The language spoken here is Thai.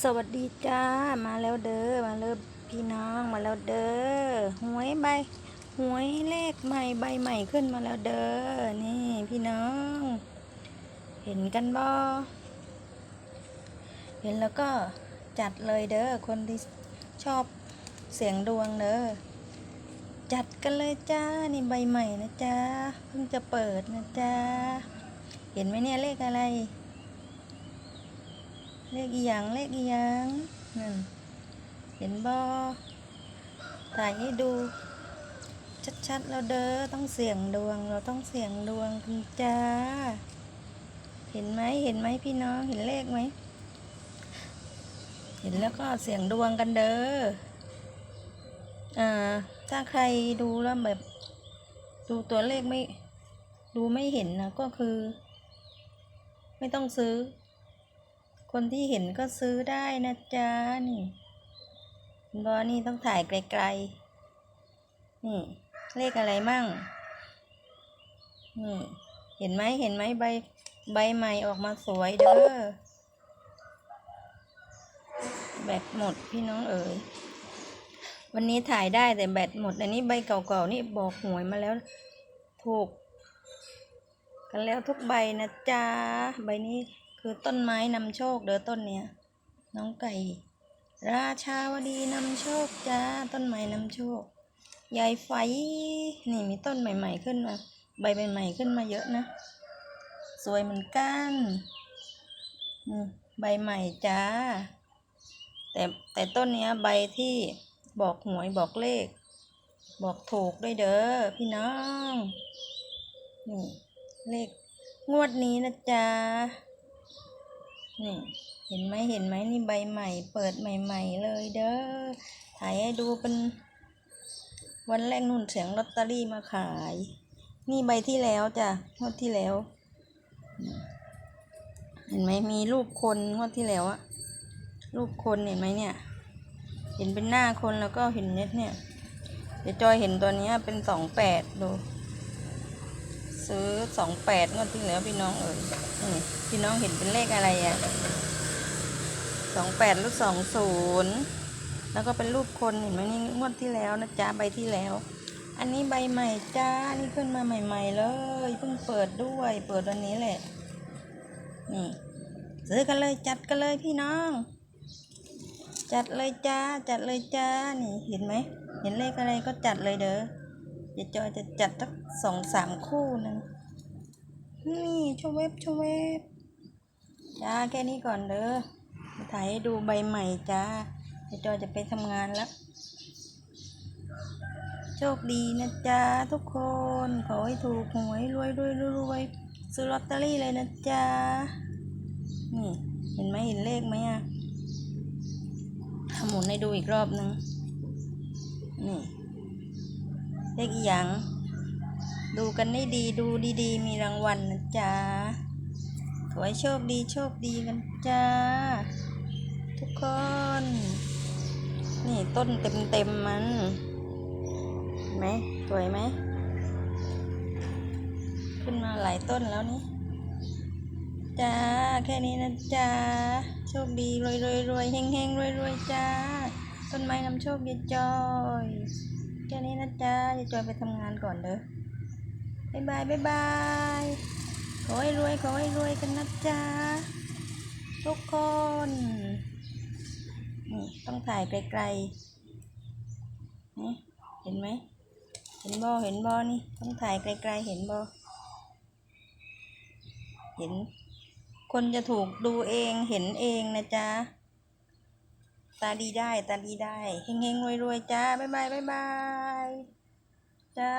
สวัสดีจ้า มาแล้วเด้อ มาเริ่มพี่น้อง มาแล้วเด้อ หวยใบ หวยเลขใหม่ใบใหม่ขึ้นมาแล้วเด้อ นี่พี่น้อง เห็นกันบ่ เห็นแล้วก็จัดเลยเด้อ คนที่ชอบเสียงดวงเด้อ จัดกันเลยจ้า นี่ใบใหม่นะจ้า เพิ่งจะเปิดนะจ้า เห็นไหมเนี่ยเลขอะไร เลขอีหยังเลขอีหยังนั่นเห็นบอถ่ายให้ดู ชัดๆแล้วเด้อต้องเสี่ยงดวง เราต้องเสี่ยงดวงกันจ้า เห็นไหมเห็นไหมพี่น้องเห็นเลขไหมเห็นแล้วก็เสี่ยงดวงกันเด้ออ่าถ้าใครดูแล้วแบบ ดูตัวเลขไม่ ดูไม่เห็นนะก็คือ ไม่ต้องซื้อ คนที่เห็นก็ซื้อได้นะจ๊ะนี่บอนี่ต้องถ่ายไกลๆ นี่ เลขอะไรมั่ง นี่ เห็นไหมเห็นไหมใบใบใหม่ออกมาสวยเด้อ แบตหมดพี่น้องเอ๋ย วันนี้ถ่ายได้แต่แบตหมด อันนี้ใบเก่าๆ นี่บอกหวยมาแล้ว ถูก กันแล้วทุกใบนะจ๊ะ ใบนี้ คือต้นไม้นำโชคเด้อต้นเนี้ยน้องไก่ ราชาวดีนำโชคจ้าต้นไม้นำโชคยายไฟนี่มีต้นใหม่ ๆ ขึ้นมา ใบใหม่ๆขึ้นมาเยอะนะ สวยเหมือนกันอืมใบใหม่จ้า แต่แต่ต้นเนี้ยใบที่บอกหวยบอกเลข บอกถูกด้วยเด้อพี่น้อง นี่ เลขงวดนี้นะจ๊ะ นี่เห็นไหมเห็นไหมนี่ใบใหม่ เปิดใหม่ ๆ เลยเด้อถ่ายให้ดูเป็นวันแรกนุ่นเสียงลอตเตอรี่มาขาย นี่ใบที่แล้วจ้ะงวดที่แล้ว เห็นไหมมีรูปคนงวดที่แล้วอะรูปคนเห็นไหมเนี่ย เห็นเป็นหน้าคนแล้วก็เห็นเน็ตเนี่ยเดี๋ยวจอยเห็นตัวนี้เป็นสองแปดดู ซื้อสองแปดงวดที่แล้วพี่น้องเอ๋ยพี่น้องเห็นเป็นเลขอะไรอะสองแปดหรือสองศูนย์แล้วก็เป็นรูปคนเห็นไหมนี่งวดที่แล้วนะจ๊ะใบที่แล้ว อันนี้ใบใหม่จ้านี่ขึ้นมาใหม่ ๆ เลยเพิ่งเปิดด้วย เปิดวันนี้แหละนี่ซื้อกันเลยจัดกันเลยพี่น้อง จัดเลยจ้าจัดเลยจ้านี่เห็นไหมเห็นเลขอะไรก็จัดเลยเด้อ เดี๋ยวจอยจะจัดสักสองสามคู่นึงนี่ชวเว็บชวเว็บจ้าแค่นี้ก่อนเด้อถ่ายให้ดูใบใหม่จ้าเดี๋ยวจอยจะไปทำงานแล้ว โชคดีนะจ๊ะทุกคน ขอให้ถูกหวยรวยรวยรวยรวยซื้อลอตเตอรี่เลยนะจ๊ะนี่เห็นไหมเห็นเลขไหมอะหมุนให้ดูอีกรอบนึงนี่ เลขอีหยังดูกันได้ดีดูดีๆ มีรางวัลนะจ๊ะขอให้โชคดีโชคดีกันจ้า ทุกคน นี่ต้นเต็มๆมันเห็นไหมสวยไหม ขึ้นมาหลายต้นแล้วนี่จ้า แค่นี้นะจ้า โชคดีรวยรวยรวยเฮงเฮงรวยรวยจ้า ต้นไม้นำโชคยายจอย ค่นี้นะจ๊ะยายจอยไปทำงานก่อนเด้อบ๊ายบายบ๊ายบาย ขอให้รวยขอให้รวยกันนะจ๊ะทุกคนนี่ต้องถ่ายไกลๆเห็นไหม เห็นบอเห็นบอนี่ ต้องถ่ายไกลๆ เห็นบอเห็น คนจะถูกดูเองเห็นเองนะจ๊ะ ตาดีได้ ตาดีได้เฮงเฮงรวยรวยจ้า บ๊ายบาย บ๊ายบาย จ้า